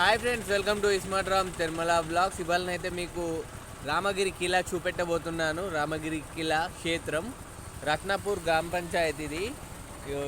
Hi friends welcome to ismart Ram Tirumala blogs ఇవాళనైతే మీకు రామగిరి కిలా చూపెట్టబోతున్నాను. రామగిరి కిలా క్షేత్రం రత్నాపూర్ గ్రామ పంచాయతీ ఇది.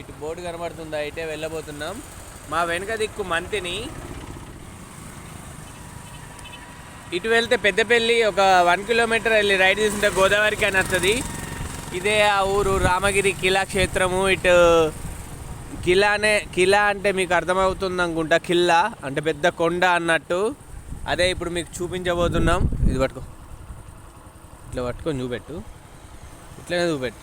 ఇటు బోర్డు కనబడుతుంది అయితే వెళ్ళబోతున్నాం. మా వెనుక దిక్కు మంతిని. ఇటు వెళ్తే పెద్దపల్లి ఒక వన్ కిలోమీటర్ వెళ్ళి రైడ్ తీసుకుంటే గోదావరికి అని వస్తుంది ఇదే ఆ ఊరు రామగిరి కిలా క్షేత్రము. ఇటు కిలానే కిలా అంటే మీకు అర్థమవుతుంది అనుకుంటా. కిల్లా అంటే పెద్ద కొండ అన్నట్టు. అదే ఇప్పుడు మీకు చూపించబోతున్నాం. ఇది పట్టుకో. ఇట్లా పట్టుకొని చూపెట్టు. ఇట్లనే చూపెట్టు.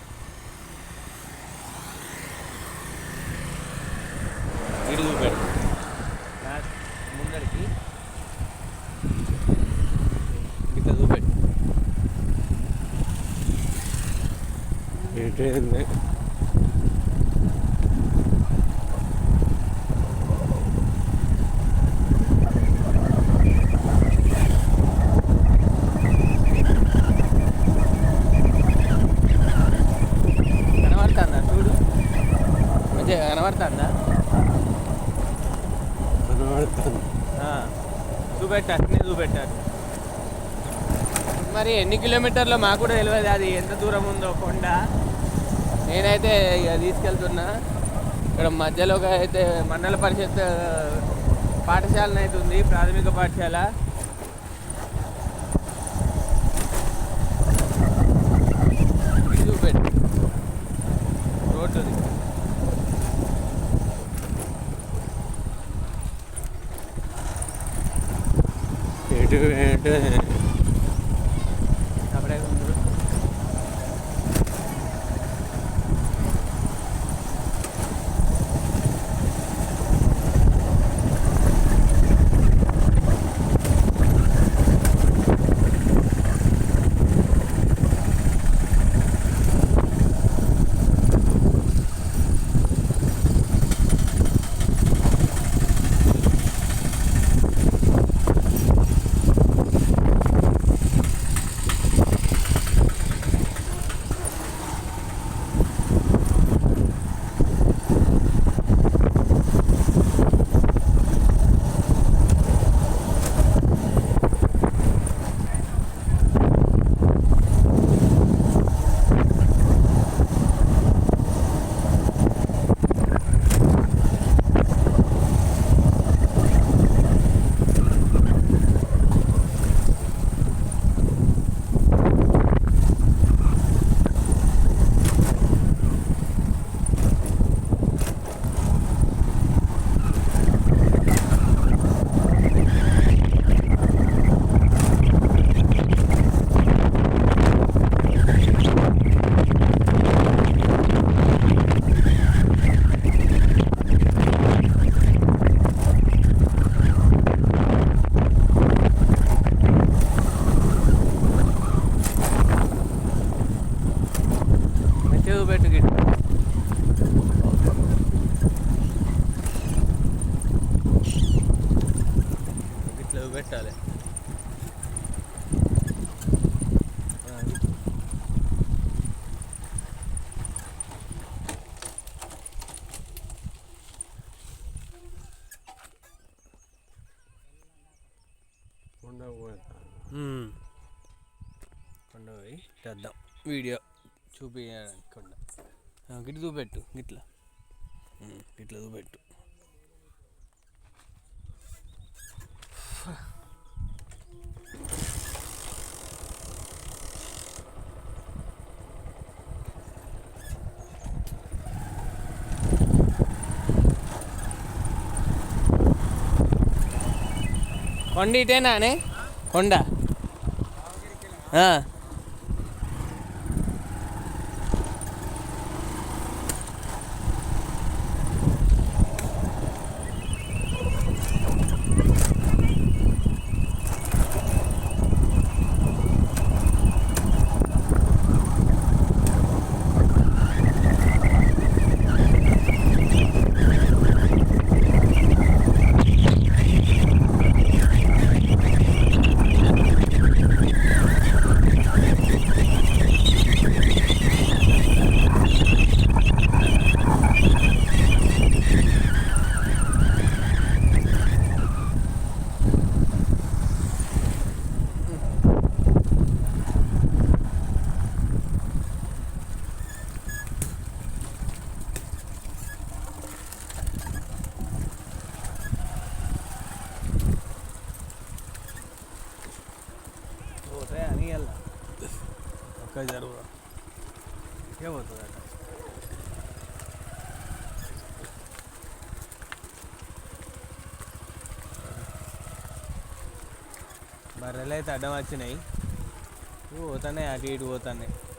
ఇటు చూపెట్టు. ముందరికి. ఇట్లా చూపెట్టు. ఏంటి కనబడుతుందా చూడు మంచిగా కనబడుతుందా చూపెట్టారు నేను చూపెట్టారు మరి ఎన్ని కిలోమీటర్లు మాకు కూడా తెలియదు అది ఎంత దూరం ఉందో కొండ. నేనైతే ఇక తీసుకెళ్తున్నా. ఇక్కడ మధ్యలో ఒక అయితే మండల పరిషత్ పాఠశాలనైతే ఉంది ప్రాథమిక పాఠశాల. doing? గిట్ల చూపెట్టాలి ఆ, గిట్ల. మ్మ్. కొండ పోయి చేద్దాం వీడియో చూపించడానికి కొండ ఆ, గిట్ల చూపెట్టు గిట్ల మ్మ్, గిట్ల చూపెట్టు కొండ ఇటేనానే కొండ ఆ. ఇంకా జరుగు ఏమవుతుంది అట బర్రెలు అయితే అడ్డం వచ్చినాయి ఇవి పోతున్నాయి అటు ఇటు పోతున్నాయి సరే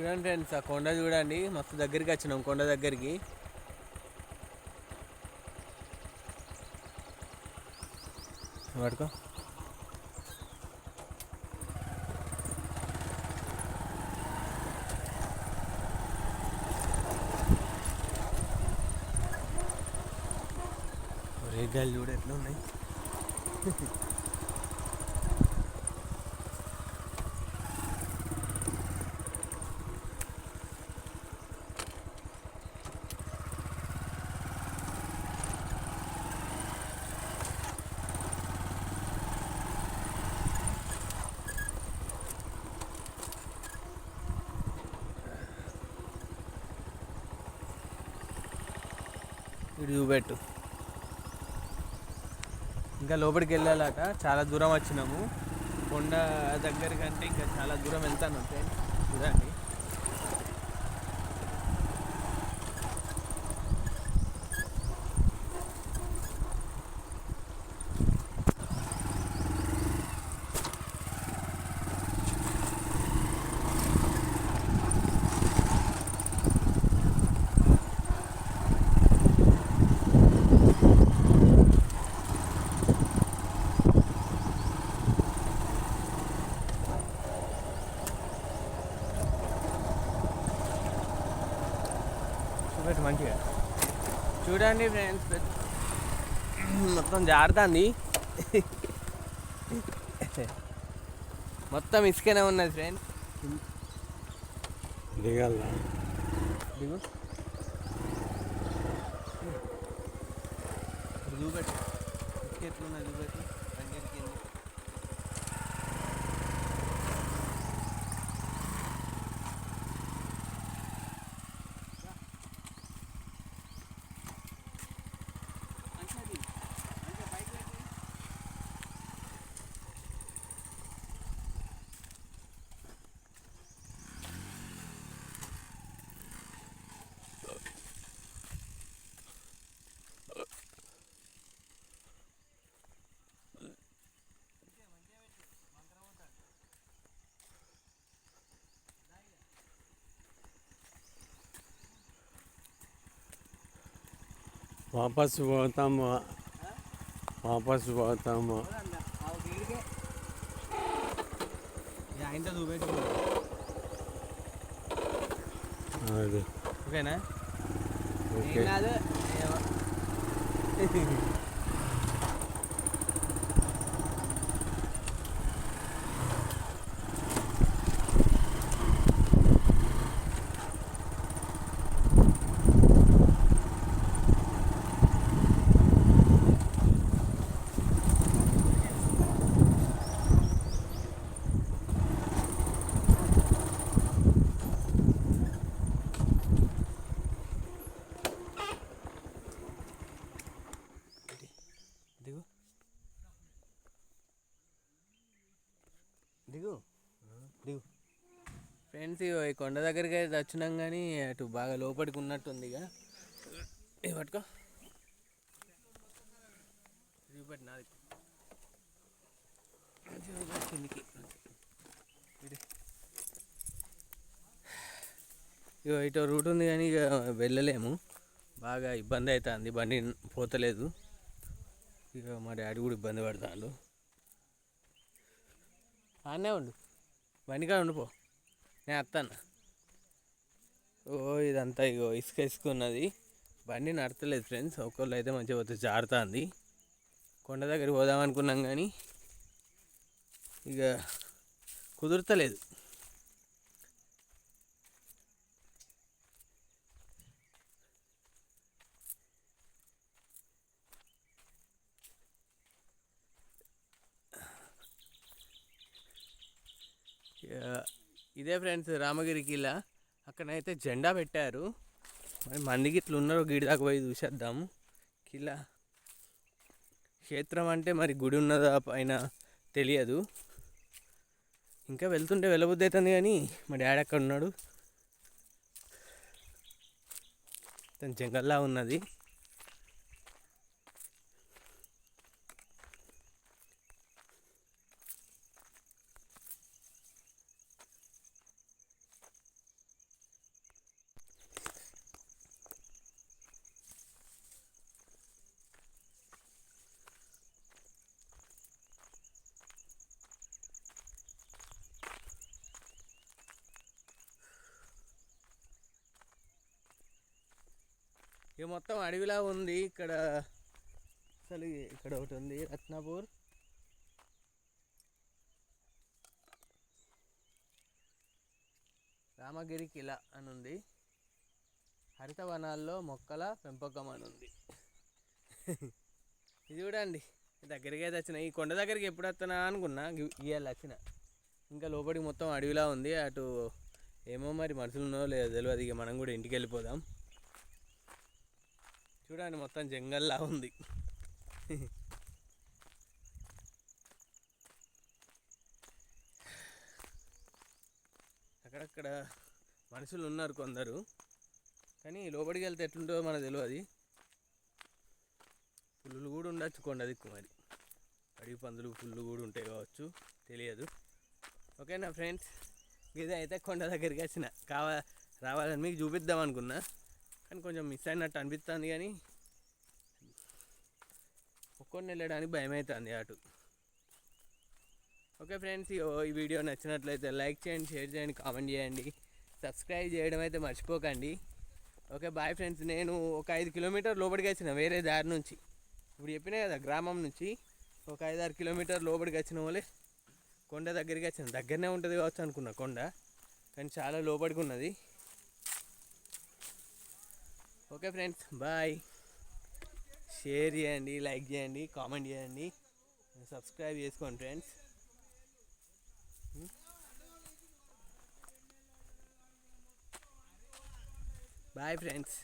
చూడండి ఫ్రెండ్స్ ఆ కొండ చూడండి. మస్తు దగ్గరికి వచ్చినాం కొండ దగ్గరికి. పడుకో రేగాలు చూడ ఎట్లా ఉన్నాయి ఇటు చూపెట్టు ఇంకా లోపలికి వెళ్ళాలట. చాలా దూరం వచ్చినాము. కొండ దగ్గర కంటే ఇంకా చాలా దూరం వెళ్తాను ఫ్రెండ్స్ చూడండి చూపెట్టు మంచిగా చూడండి ఫ్రెండ్స్ మొత్తం జారుతుంది. మొత్తం ఇసుకనే ఉన్నది ఫ్రెండ్స్ దిగాల. దిగు ఇప్పుడు చూపెట్టు ఇసుక ఎట్లున్నది చూపెట్టు అన్నిటికీ కింద. వాపస్ పోతాము? వాపస్ పోతాము? అది. ఓకేనా? ఓకే ఏం కాదు ఏమో. దిగు దిగు దిగు ఫ్రెండ్స్ ఇగో ఈ కొండ దగ్గరికి అయితే వచ్చినాం కానీ అటు బాగా లోపలికి ఉన్నట్టుంది ఇక ఇది పట్టుకో. చూపెట్టి నాది. కిందికి. ఇగో ఇటు రూట్ ఉంది కానీ ఇక వెళ్ళలేము. బాగా ఇబ్బంది అవుతుంది బండి పోతలేదు. ఇక మా డాడీ కూడా ఇబ్బంది పడతాడు. ఆనే ఉండు. బండి కాడ ఉండిపో నేను వస్తాను ఓ ఇదంతా ఇగో ఇసుక ఇసుక ఉన్నది బండి నడతలేదు ఫ్రెండ్స్. ఒకళ్ళు అయితే మంచిగా పోతే జారుతుంది. కొండ దగ్గరికి పోదాం అనుకున్నాం కానీ ఇక కుదురుతలేదు. ఇక ఇదే ఫ్రెండ్స్ రామగిరి కిలా అక్కడైతే జెండా పెట్టారు. మరి మందికి ఇట్లా ఉన్నారో గిడి దాకా పోయి చూసేద్దాము కిలా క్షేత్రం అంటే మరి గుడి ఉన్నదా పైన తెలియదు. ఇంకా వెళ్తుంటే వెళ్ళబుద్ధి అవుతుంది కానీ మా డాడీ అక్కడ ఉన్నాడు. తను జంగల్లా ఉన్నది. మొత్తం అడవిలా ఉంది. ఇక్కడ అసలు ఇక్కడ ఒకటి ఉంది రత్నాపూర్. రామగిరి కిలా అని ఉంది. హరిత వనాల్లో మొక్కల పెంపకం అని ఉంది. ఇది చూడండి దగ్గరికి అయితే వచ్చిన ఈ కొండ దగ్గరికి ఎప్పుడు వస్తున్నా అనుకున్నా ఇవాళ వచ్చిన. ఇంకా లోపలికి మొత్తం అడవిలా ఉంది. అటు ఏమో మరి మనుషులు ఉన్నో లేదో తెలియదు ఇక మనం కూడా ఇంటికి వెళ్ళిపోదాం. చూడండి మొత్తం జంగల్లా ఉంది. అక్కడక్కడ మనుషులు ఉన్నారు కొందరు. కానీ లోపలికి వెళ్తే ఎట్లుంటుందో మనకు తెలియదు పుల్లులు కూడా ఉండొచ్చు కొండ దిక్కు మరి. అడవి పందులు పుల్లు కూడా ఉంటాయి కావచ్చు తెలియదు. ఓకేనా ఫ్రెండ్స్? ఇది అయితే కొండ దగ్గరికి వచ్చిన. కావా రావాలని మీకు చూపిద్దాం అనుకున్నా. కానీ కొంచెం మిస్ అయినట్టు అనిపిస్తుంది కానీ ఒక్కొని వెళ్ళడానికి భయం అవుతుంది అటు. ఓకే ఫ్రెండ్స్ ఈ వీడియో నచ్చినట్లయితే లైక్ చేయండి షేర్ చేయండి కామెంట్ చేయండి. సబ్స్క్రైబ్ చేయడం అయితే మర్చిపోకండి. Okay bye friends. నేను ఒక ఐదు కిలోమీటర్ లోపలికి వచ్చిన వేరే దారి నుంచి. ఇప్పుడు చెప్పినా కదా గ్రామం నుంచి ఒక ఐదు ఆరు కిలోమీటర్ లోపలికి వచ్చిన వాళ్ళే కొండ దగ్గరికి వచ్చిన దగ్గరనే ఉంటుంది కావచ్చు అనుకున్నా కొండ కానీ చాలా లోపలికి ఉన్నది. Okay friends bye. షేర్ చేయండి లైక్ చేయండి కామెంట్ చేయండి. సబ్స్క్రైబ్ చేసుకోండి ఫ్రెండ్స్. Bye friends.